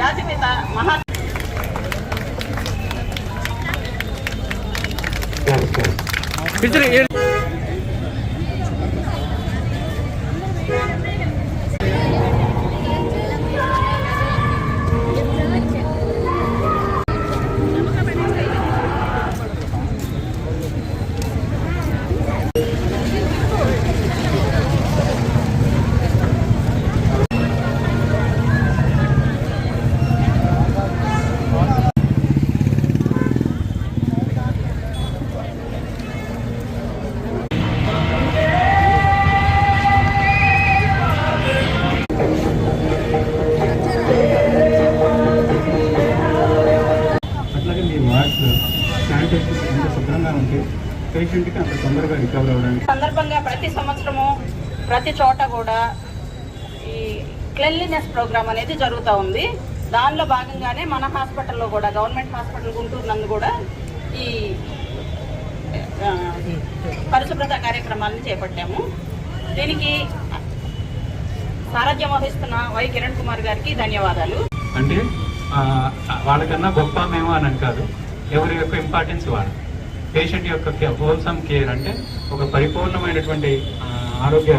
జాతిపిత మహా picture sanitation ఎంత శుభ్రంగా ఉంటే పేషెంట్కి అంత తొందరగా రికవర్ అవ్వడానికి సందర్భంగా ప్రతి సంవత్సరము ప్రతి చోట కూడా ఈ క్లెన్లీనెస్ ప్రోగ్రామ్ అనేది జరుగుతూ ఉంది. దానిలో భాగంగానే మన హాస్పిటల్లో కూడా గవర్నమెంట్ హాస్పిటల్ గుంటూరు నందు కూడా ఈ పరిశుభ్రత కార్యక్రమాలను చేపట్టాము. దీనికి సారథ్యం వహిస్తున్న వై కిరణ్ కుమార్ గారికి ధన్యవాదాలు. అంటే వాళ్ళకన్నా గొప్ప మేము అని కాదు. ఎవరి యొక్క ఇంపార్టెన్స్ వాడు. పేషెంట్ యొక్క హోల్సమ్ కేర్ అంటే ఒక పరిపూర్ణమైనటువంటి ఆరోగ్య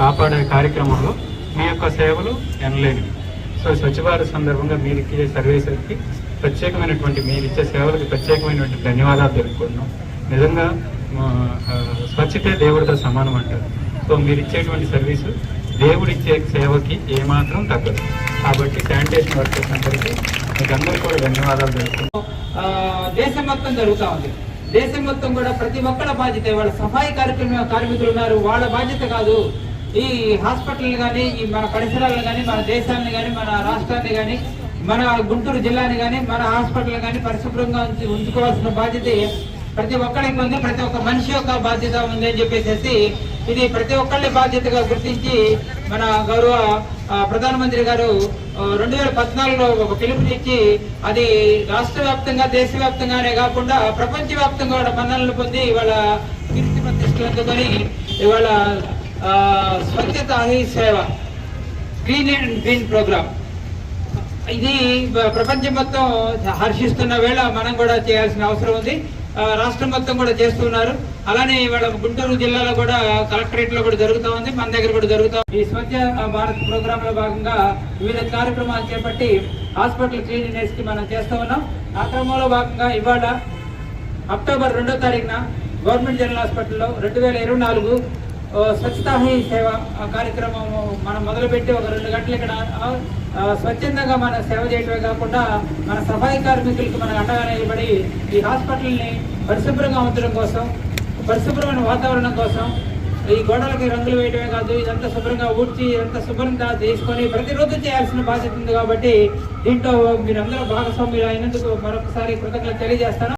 కాపాడే కార్యక్రమంలో మీ యొక్క సేవలు ఎనలేనివి. సో స్వచ్ఛ భారత్ సందర్భంగా మీరు ఇచ్చే సర్వీసెస్కి ప్రత్యేకమైనటువంటి మీరు ఇచ్చే సేవలకు ప్రత్యేకమైనటువంటి ధన్యవాదాలు తెలుపుకుంటున్నాం. నిజంగా స్వచ్ఛతే దేవుడితో సమానం అంటారు. సో మీరు ఇచ్చేటువంటి సర్వీసు దేవుడిచ్చే సేవకి ఏమాత్రం తగ్గదు. కాబట్టి శానిటేషన్ వర్కర్స్ అందరికీ మీకు అందరికీ కూడా ధన్యవాదాలు తెలుపుకుంటున్నాం. దేశం మొత్తం జరుగుతూ ఉంది. దేశం మొత్తం కూడా ప్రతి ఒక్కళ్ళ బాధ్యత వాళ్ళ సఫాయి కార్యక్రమ కార్మికులు ఉన్నారు. వాళ్ళ బాధ్యత కాదు ఈ హాస్పిటల్ కానీ ఈ మన పరిసరాలను కానీ మన దేశాన్ని కానీ మన రాష్ట్రాన్ని కానీ మన గుంటూరు జిల్లాని కానీ మన హాస్పిటల్ కానీ పరిశుభ్రంగా ఉంచుకోవాల్సిన బాధ్యత ప్రతి ఒక్కడికి ఉంది. ప్రతి ఒక్క మనిషి యొక్క బాధ్యత ఉంది అని చెప్పేసి ఇది ప్రతి ఒక్కళ్ళ బాధ్యతగా గుర్తించి మన గౌరవ ప్రధానమంత్రి గారు రెండు వేల పద్నాలుగులో ఒక పిలుపునిచ్చి అది రాష్ట్ర వ్యాప్తంగా దేశవ్యాప్తంగానే కాకుండా ప్రపంచ వ్యాప్తంగా కూడా మన్ననలు పొంది ఇవాళ కీర్తి ప్రతిష్టలు ఇవాళ స్వచ్ఛత హీ సేవ గ్రీన్ అండ్ గ్రీన్ ప్రోగ్రామ్. ఇది ప్రపంచం మొత్తం హర్షిస్తున్న వేళ మనం కూడా చేయాల్సిన అవసరం ఉంది. రాష్ట్రం మొత్తం కూడా చేస్తున్నారు. అలానే ఇవాళ గుంటూరు జిల్లాలో కూడా కలెక్టరేట్లో కూడా జరుగుతూ ఉంది మన దగ్గర కూడా జరుగుతూ ఈ స్వచ్ఛ భారత్ ప్రోగ్రామ్లో భాగంగా వివిధ కార్యక్రమాలు చేపట్టి హాస్పిటల్ క్లీనినెస్కి మనం చేస్తూ ఉన్నాం. ఆ క్రమంలో భాగంగా ఇవాళ అక్టోబర్ రెండో తారీఖున గవర్నమెంట్ జనరల్ హాస్పిటల్లో రెండు వేల ఇరవై నాలుగు స్వచ్ఛతా హీ సేవ కార్యక్రమము మనం మొదలుపెట్టి ఒక రెండు గంటలు ఇక్కడ స్వచ్ఛందంగా మన సేవ చేయడమే కాకుండా మన సఫాయి కార్మికులకు మన అండగా నిలబడి ఈ హాస్పిటల్ని పరిశుభ్రంగా ఉంచడం కోసం పరిశుభ్రమైన వాతావరణం కోసం ఈ గోడలకి రంగులు వేయడమే కాదు ఇదంతా శుభ్రంగా ఊడ్చి ఇదంతా శుభ్రంగా తీసుకొని ప్రతిరోజు చేయాల్సిన బాధ్యత ఉంది కాబట్టి దీంట్లో మీరందరూ భాగస్వామ్యులు అయినందుకు మరొకసారి కృతజ్ఞతలు తెలియజేస్తాను.